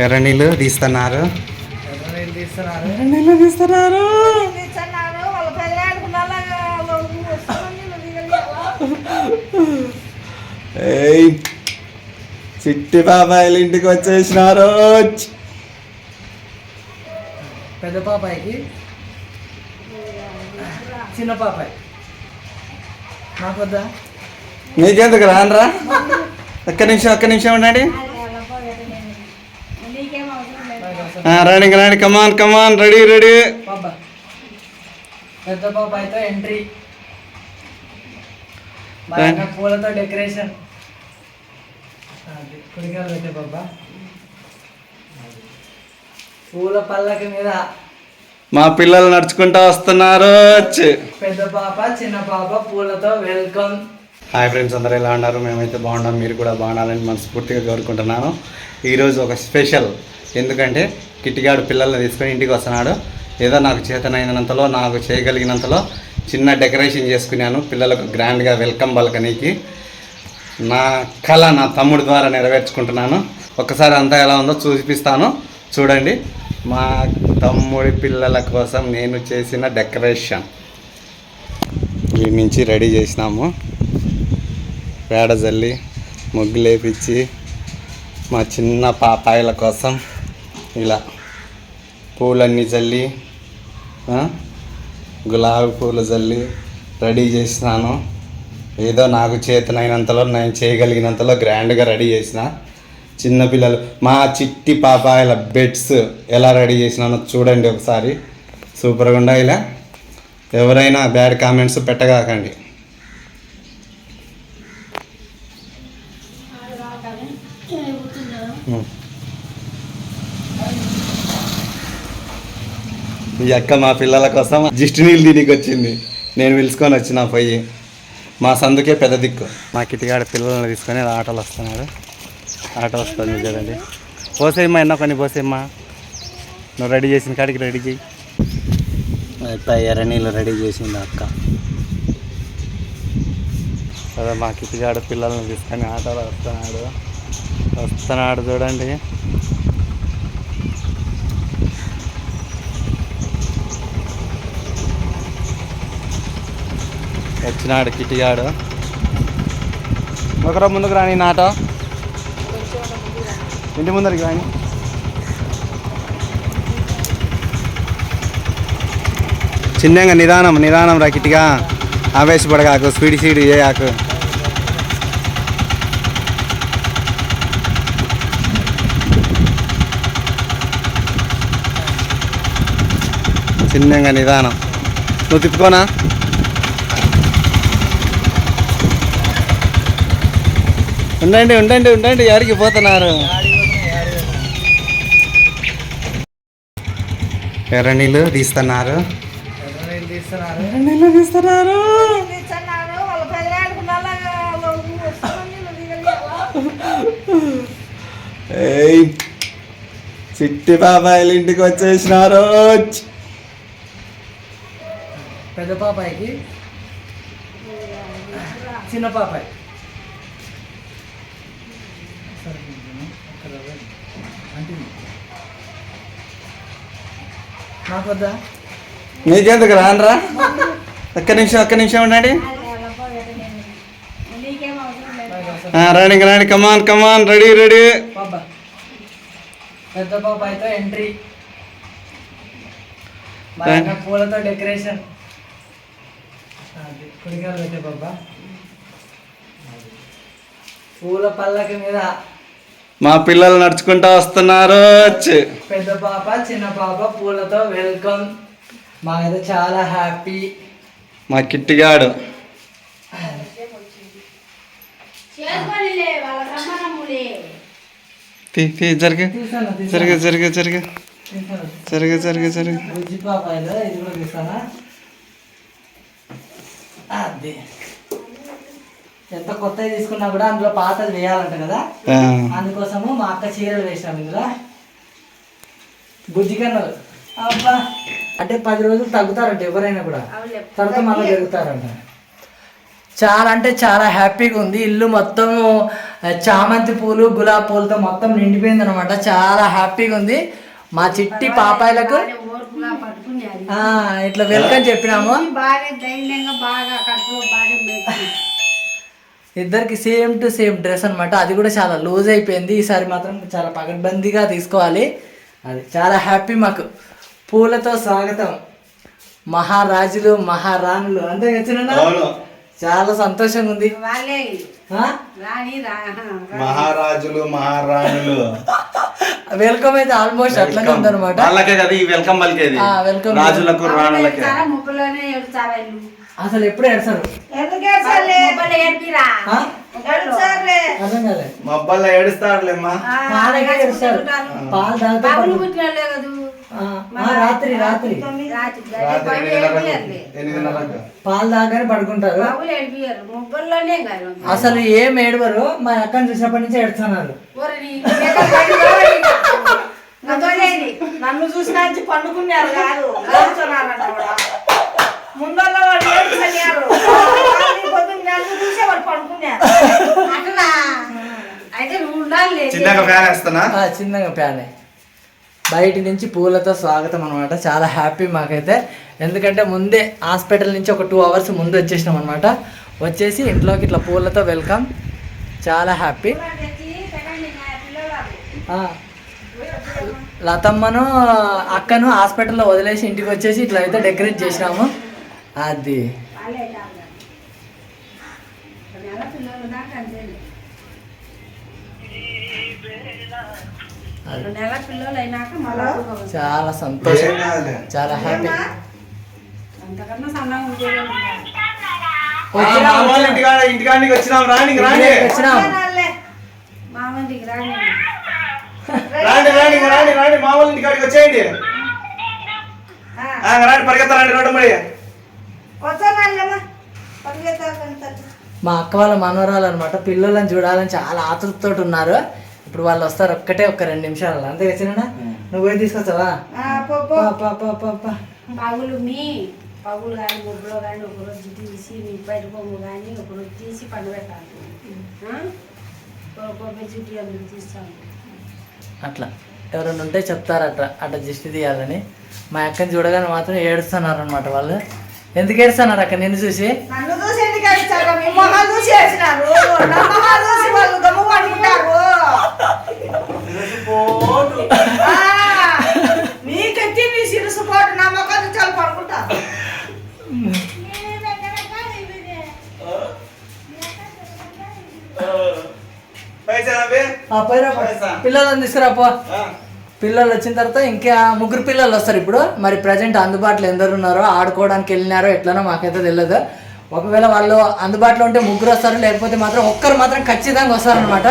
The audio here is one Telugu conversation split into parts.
ఎర్ర నీళ్ళు తీస్తున్నారు. ఎర్ర నీళ్ళు తీస్తున్నారు చిట్టి బాబాయిలు ఇంటికి వచ్చేసినారు. పెద్ద పాపాయికి? చిన్న పాపాయి. నాకు వద్దా? నీకెందుకు రానరా? ఒక్క నిమిషం ఒక్క నిమిషం ఉండండి నీకేం అవసరం ఇంక రండి కమాన్ కమాన్ రెడీ రెడీ పాప పెద్ద పాపాయితో ఎంట్రీ బాగా పూలతో డెకరేషన్ కుడికాయలు పెట్టే బాబా. పూల పల్లకి మీద మా పిల్లలు నడుచుకుంటా వస్తున్నారు. పెద్ద పాప చిన్న పాప పూలతో వెల్కమ్ హాయ్ ఫ్రెండ్స్ అందరూ ఎలా ఉన్నారు? మేమైతే బాగున్నాం. మీరు కూడా బాగుండాలని మనస్ఫూర్తిగా కోరుకుంటున్నాను. ఈరోజు ఒక స్పెషల్. ఎందుకంటే కిట్టిగాడు పిల్లల్ని తీసుకొని ఇంటికి వస్తున్నాడు. ఏదో నాకు చేతనైనంతలో నాకు చేయగలిగినంతలో చిన్న డెకరేషన్ చేసుకున్నాను. పిల్లలకు గ్రాండ్గా వెల్కమ్ బల్కనీకి. నా కళ నా తమ్ముడి ద్వారా నెరవేర్చుకుంటున్నాను. ఒకసారి అంతా ఎలా ఉందో చూపిస్తాను. చూడండి. మా తమ్ముడి పిల్లల కోసం నేను చేసిన డెకరేషన్. ఈ నుంచి రెడీ చేసినాము. పేడ జల్లి ముగ్గులు మా చిన్న పాపాయిల కోసం ఇలా పూలన్నీ చల్లి గులాబీ పూలు చల్లి రెడీ చేసినాను. ఏదో నాకు చేతనైనంతలో నేను చేయగలిగినంతలో గ్రాండ్గా రెడీ చేసిన. చిన్నపిల్లలు మా చిట్టి పాపాయిల బెడ్స్ ఎలా రెడీ చేసినానో చూడండి ఒకసారి. సూపర్గా ఉండా ఇలా. ఎవరైనా బ్యాడ్ కామెంట్స్ పెట్టగాకండి. ఈ అక్క మా పిల్లల కోసం జిష్టి నీళ్ళు దీనికి వచ్చింది నేను పిలుచుకొని వచ్చిన పోయి. మా సందుకే పెద్ద దిక్కు. మా కిటిగాడ పిల్లల్ని తీసుకొని ఆటోలు వస్తున్నాడు ఆటో వస్తుంది చూడండి పోసేయమ్మా ఎన్నో కొన్ని పోసేయమ్మా. నువ్వు రెడీ చేసిన కాడికి రెడీ చేయి. ఎర్ర నీళ్ళు రెడీ చేసింది అక్క. అదే మా కిటిగాడ పిల్లల్ని తీసుకొని ఆటోలో వస్తున్నాడు. వస్తున్నాడు చూడండి. వచ్చినాడు కిటిగాడు ఒకరో ముందుకు రాని నాట. ఇంటి ముందరికి రాని. చిన్నగా నిదానం నిదానం రా కిటిగా ఆవేశపడగాకు స్పీడ్ స్పీడ్ చేయకు చిన్నగా నిదానం. నువ్వు తిప్పుకోనా? ఉండండి ఉండండి ఉండండి ఎవరికి పోతున్నారు. ఎర్ర నీళ్ళు తీస్తున్నారు. తీస్తున్నారు నీళ్ళు తీస్తున్నారు. ఏయ్ చిట్టి బాబాయిలు ఇంటికి వచ్చేసినారు. పెద్ద పాపాయికి? చిన్న పాపాయి. నీకెందుకు రానరా? ఒక్క నిమిషం ఒక్క నిమిషం ఉండండి. ఇంక రండి కమాన్ కమాన్ రెడీ రెడీ పెద్ద పాపాయితో ఎంట్రీ బాగా పూలతో డెకరేషన్ కుడికాయలు పెట్టే బాబా. పూల పల్లకి మీద మా పిల్లలు నడుచుకుంటా వస్తున్నారు. పెద్ద పాప చిన్న పాప పూలతో వెల్కమ్. మాకైతే చాలా హ్యాపీ. మా కిట్టిగాడు. జరుగు. జరుగు జరుగు జరుగు. జరుగు జరుగు జరుగు. బుజ్జి పాప ఇది కూడా తీసానా? అది. ఎంత కొత్తది తీసుకున్నా కూడా అందులో పాతది వేయాలంట కదా? అందుకోసము మా అక్క చీరలు వేసినాం ఇందులో. బుజ్జి కన్నా అబ్బా! అంటే పది రోజులు తగ్గుతారంట ఎవరైనా కూడా. తర్వాత మళ్ళీ పెరుగుతారంట. చాలా అంటే చాలా హ్యాపీగా ఉంది. ఇల్లు మొత్తం చామంతి పూలు గులాబీ పూలతో మొత్తం నిండిపోయింది అనమాట చాలా హ్యాపీగా ఉంది. మా చిట్టి పాపాయిలకు ఇట్లా వెల్కమ్ చెప్పినాము. బాగా ధైర్యంగా ఇద్దరికి సేమ్ టు సేమ్ డ్రెస్ అన్నమాట. అది కూడా చాలా లూజ్ అయిపోయింది. ఈసారి మాత్రం చాలా పగడ్బందీగా తీసుకోవాలి. అది చాలా హ్యాపీ మాకు. పూలతో స్వాగతం. మహారాజులు మహారాణులు. అంతే అవును. చాలా సంతోషంగా ఉంది. మహారాజులు మహారాణులు. వెల్కమ్ అయితే ఆల్మోస్ట్ అట్లనే ఉందన్నమాట. వాళ్ళకే కదా ఈ వెల్కమ్ పలికేది welcome. రాజులకు రాణులకి. అసలు ఎప్పుడు కాలే మబ్బల్లో ఏడుస్తారులేమ్మా. పాలు తాగితే బాబులు పడుకో- పుట్టినోళ్ళే కదూ? ఆ, ఆ, రాత్రి రాత్రి. పాలు తాగానే పడుకుంటారు. అసలు ఏం ఏడవరు. మా అక్కని చూసినప్పటి నుంచి ఏడుతున్నారు. నన్ను చూసిన పండుకున్నారు కాదు. కూర్చున్నారంట కూడా ముందల్ల వాళ్ళు ఏడుస్తున్నారు పొద్దున్న నన్ను చూసే వాళ్ళు పండుకున్నారు. అట్లా అయితే నువ్వు ఉండాలి చిన్నగా ఫ్యాన్ వేస్తానా ఆ, చిన్నగా ప్యానే బయటి నుంచి పూలతో స్వాగతం అనమాట చాలా హ్యాపీ మాకైతే. ఎందుకంటే ముందే హాస్పిటల్ నుంచి ఒక టూ అవర్స్ ముందు వచ్చేసినాం అనమాట వచ్చేసి ఇంట్లోకి ఇట్లా పూలతో వెల్కమ్. చాలా హ్యాపీ. లతమ్మను అక్కను హాస్పిటల్లో వదిలేసి ఇంటికి వచ్చేసి ఇట్లా అయితే డెకరేట్ చేసినాము. అది. చాలా సంతోషం. చాలా హ్యాపీ అంతకన్నా సన్నగా ఉండేవాళ్ళు ఉన్నారు. ఇంటికాడ ఇంటికాడికి వచ్చినాం. రాండి రాండి. వచ్చినాం. రాండి రాండి రాండి రాండి. మా వాళ్ళ ఇంటికాడికి వచ్చేయండి. ఆ, రాండి పరిగెత్తారండి రోడ్డు మరి మా అక్క వాళ్ళ మనవరాలు అనమాట పిల్లలను చూడాలని చాలా ఆతృతతో ఉన్నారు ఇప్పుడు వాళ్ళు వస్తారు ఒక్కటే ఒక్క రెండు నిమిషాలు అంతే వచ్చినా నువ్వు పోయి తీసుకొచ్చావా పా, పా, పా, పా, పా. పగులు మీ పగులు కానీ ముగ్గులో కానీ ఒకరోజు తీసి మీ బయట బొమ్మ కానీ ఒకరోజు తీసి పండబెట్టాలి. కొబ్బరి అందుకు తీస్తాను. అట్లా. ఎవరైనా ఉంటే చెప్తారు అట్లా అట్లా దిష్టి తీయాలని. మా అక్కని చూడగానే మాత్రం ఏడుస్తున్నారు అనమాట వాళ్ళు. ఎందుకు ఏడుస్తున్నారు అక్క నిన్ను చూసి? నన్ను చూసి ఎందుకు ఏడిచారు మీ మొహాలు చూసి ఏడిచినారు నా మొహాలు చూసి వాళ్ళు గమ్ము పడుకుంటారు. ఆ, నీకెత్తి నీ సిరుసు పోటు నా పడుకుంటారు. పిల్లలను తీసుకురాపో పిల్లలు వచ్చిన తర్వాత ఇంకా ముగ్గురు పిల్లలు వస్తారు ఇప్పుడు. మరి ప్రజెంట్ అందుబాటులో ఎందరు ఉన్నారో ఆడుకోవడానికి వెళ్ళినారో ఎట్లనో మాకైతే తెలియదు ఒకవేళ వాళ్ళు అందుబాటులో ఉంటే ముగ్గురు వస్తారు లేకపోతే మాత్రం ఒక్కరు మాత్రం ఖచ్చితంగా వస్తారనమాట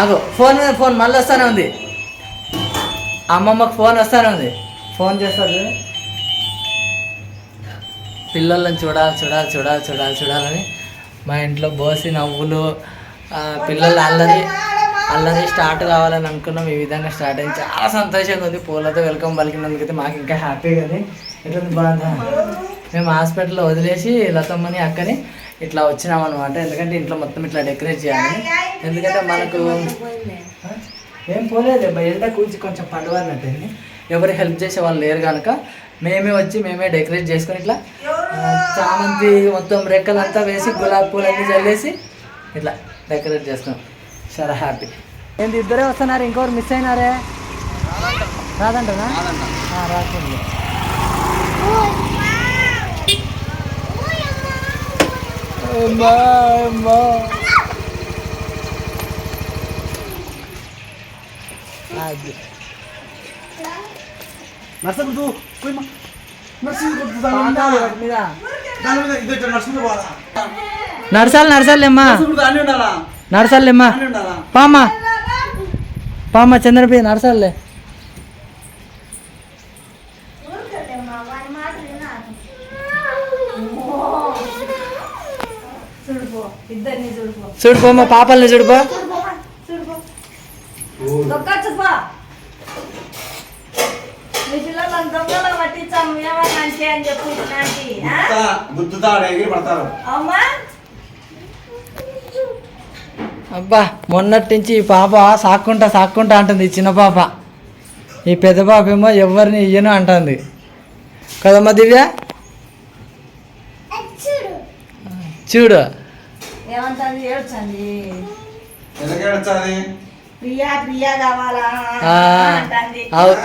అగో ఫోన్ మీద ఫోన్ మళ్ళీ వస్తానే ఉంది. అమ్మమ్మకు ఫోన్ వస్తానే ఉంది. ఫోన్ చేస్తారు పిల్లలను చూడాలి చూడాలి చూడాలి చూడాలి చూడాలని మా ఇంట్లో బోసి నవ్వులు పిల్లలు అల్లరి అల్లరి స్టార్ట్ కావాలని అనుకున్నాం. ఈ విధంగా స్టార్ట్ అయింది. చాలా సంతోషంగా ఉంది. పూలతో వెల్కమ్ పలికినందుకైతే మాకు ఇంకా హ్యాపీగా ఉంది. ఎట్లుంది బాగుందా? మేము హాస్పిటల్లో వదిలేసి లతమ్మని అక్కని ఇట్లా వచ్చినాం అనమాట ఎందుకంటే ఇంట్లో మొత్తం ఇట్లా డెకరేట్ చేయాలి ఎందుకంటే మనకు ఏం పోలేదు బయట కూర్చి కొంచెం పండుగన్నట్టుంది ఎవరు హెల్ప్ చేసే వాళ్ళు లేరు కనుక మేమే వచ్చి మేమే డెకరేట్ చేసుకొని ఇట్లా చామంతి మొత్తం రెక్కలంతా వేసి గులాబీ పూలన్నీ చల్లేసి ఇట్లా డెకరేట్ చేసుకున్నాం చాలా హ్యాపీ ఏంటి ఇద్దరే వస్తున్నారు ఇంకొకరు మిస్ అయినారే? రాదంటనా ఆ, రాకుండా అమ్మా, అమ్మా. పాకాలు వాటి మీద. నడసాలి నడసాలేమ్మా నడసాలేమ్మా పామా. పామా చంద్రపి నడసాలే చూడుపో మా పాపల్ని చూడుపో. చూడుపో దొక్కచ్చుపో మీ పిల్లలను అబ్బా మొన్నటి నుంచి ఈ పాప సాక్కుంటా సాక్కుంటా అంటుంది ఈ చిన్న పాప. ఈ పెద్ద పాప ఏమో ఎవరిని ఇయ్యను అంటుంది. కదమ్మా దివ్య? చూడు.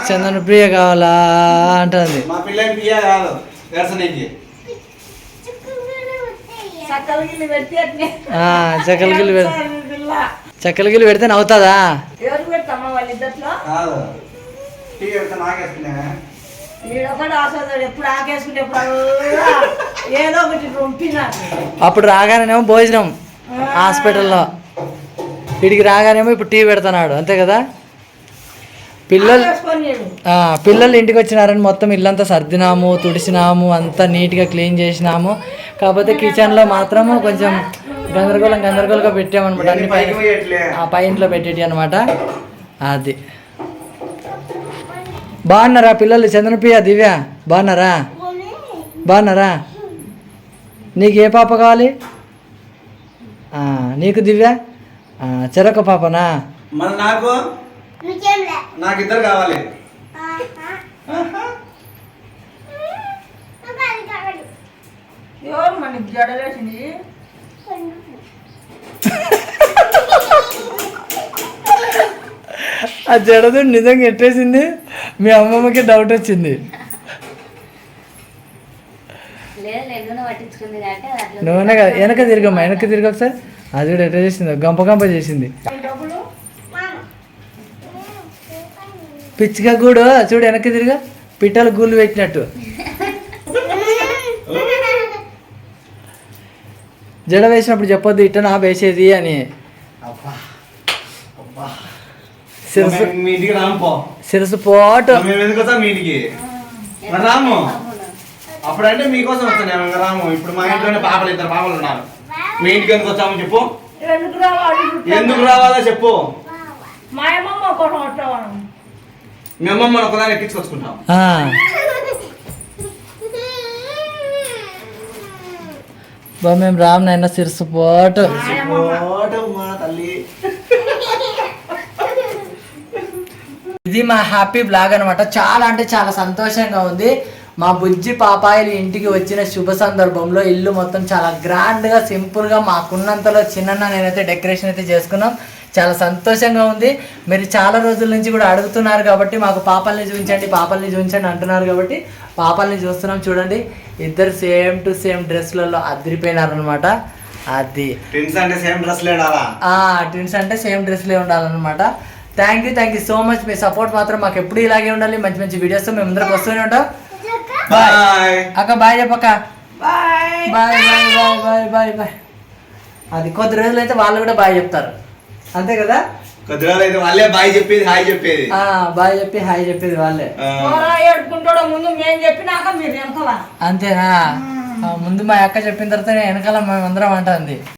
చందన ప్రియ కావాలా? అంటుంది. మా కాదు పెడ ఏడుస్తాడు పిల్ల. చక్కల గిల్లి పెడితే నవ్వుతుందా? ఎవరికి పెడతామా వాళ్ళిద్దట్లో కాదు. టీ పెడితే ఒకటి రొంపినాడు అప్పుడు రాగానేమో భోజనం హాస్పిటల్లో. వీడికి రాగానేమో ఇప్పుడు టీ పెడుతున్నాడు అంతే కదా? పిల్లలు పిల్లలు ఇంటికి వచ్చినారని మొత్తం ఇల్లంతా సర్దినాము తుడిసినాము అంతా నీట్గా క్లీన్ చేసినాము. కాకపోతే కిచెన్లో మాత్రము కొంచెం గందరగోళం గందరగోళంగా పెట్టామన్నమాట. అన్ని పోయేట్లే. ఆ పై ఇంట్లో పెట్టేటి అనమాట అది. బాగున్నారా పిల్లలు? చంద్రప్రియ దివ్య బాగున్నారా? బాగున్నారా? నీకు ఏ పాప కావాలి? ఆ, నీకు దివ్య? ఆ, చెరొక పాపనా? నాకు? నాకు ఇద్దరు కావాలి. ఎవరు మనకి జడలేసింది? ఆ జడదు నిజంగా ఎట్టేసింది? మీ అమ్మమ్మకి డౌట్ వచ్చింది. కదా వెనక తిరగమ్మా వెనక తిరిగి ఒకసారి అది కూడా ఎట్లా చేసింది గంప గంప చేసింది. పిచ్చిగా కూడా చూడు వెనక్కి తిరిగా. పిట్టలు గూళ్ళు పెట్టినట్టు. జడ వేసినప్పుడు చెప్పొద్దు ఇట్ట నా వేసేది అని. అబ్బా అబ్బా. శిరసు శిరసు పోటు. రాము. అప్పుడంటే మీకోసం వచ్చాను మేము రాము. ఇప్పుడు మా ఇంట్లోనే పాపలు ఇద్దరు పాపలు ఉన్నారు. మీ ఇంటికి ఎందుకు వచ్చాము చెప్పు. ఎందుకు రావాలి? ఎందుకు రావాలో చెప్పు. మా అమ్మమ్మ వచ్చేవాడు మీ ఎక్కించుకొచ్చుకుంటాం. బా మేము రామ్ నాయన శిరసు పోటు. తల్లి. ఇది మా హ్యాపీ బ్లాగ్ అనమాట చాలా అంటే చాలా సంతోషంగా ఉంది. మా బుజ్జి పాపాయిలు ఇంటికి వచ్చిన శుభ సందర్భంలో ఇల్లు మొత్తం చాలా గ్రాండ్గా సింపుల్గా మాకున్నంతలో చిన్న నేనైతే డెకరేషన్ అయితే చేసుకున్నాం. చాలా సంతోషంగా ఉంది. మీరు చాలా రోజుల నుంచి కూడా అడుగుతున్నారు కాబట్టి మాకు పాపల్ని చూపించండి పాపల్ని చూపించండి అంటున్నారు కాబట్టి పాపల్ని చూస్తున్నాం చూడండి. ఇద్దరు సేమ్ టు సేమ్ డ్రెస్లలో అదిరిపోయినారనమాట అది. ట్విన్స్ అంటే సేమ్ డ్రెస్ లేడాలా ఆ ట్విన్స్ అంటే సేమ్ డ్రెస్లే ఉండాలన్నమాట. Thank you thank you so much me support మాత్రం మాకు ఎప్పుడు ఇలాగే ఉండాలి. మంచి మంచి వీడియోస్ మేము అందరికి వస్తూనే ఉంటాం. బాయ్ అక్క బాయ్ చెప్పక్క. Bye bye bye bye bye bye bye అది కొద్ది రోజులు అయితే వాళ్ళు కూడా బాయ్ చెప్తారు. అంతే కదా? కొద్ది రోజులు అయితే వాళ్ళే బాయ్ చెప్పేది హాయ్ చెప్పేది. ఆ బాయ్ చెప్పి హాయ్ చెప్పేది వాళ్ళే. ఏడుకుంటాడో ముందు మేము చెప్పినాక మీరు వెనకలా. అంతేనా? ఆ, ముందు మా అక్క చెప్పిన తర్వాత వెనకాల మేము అందరం అంటుంది.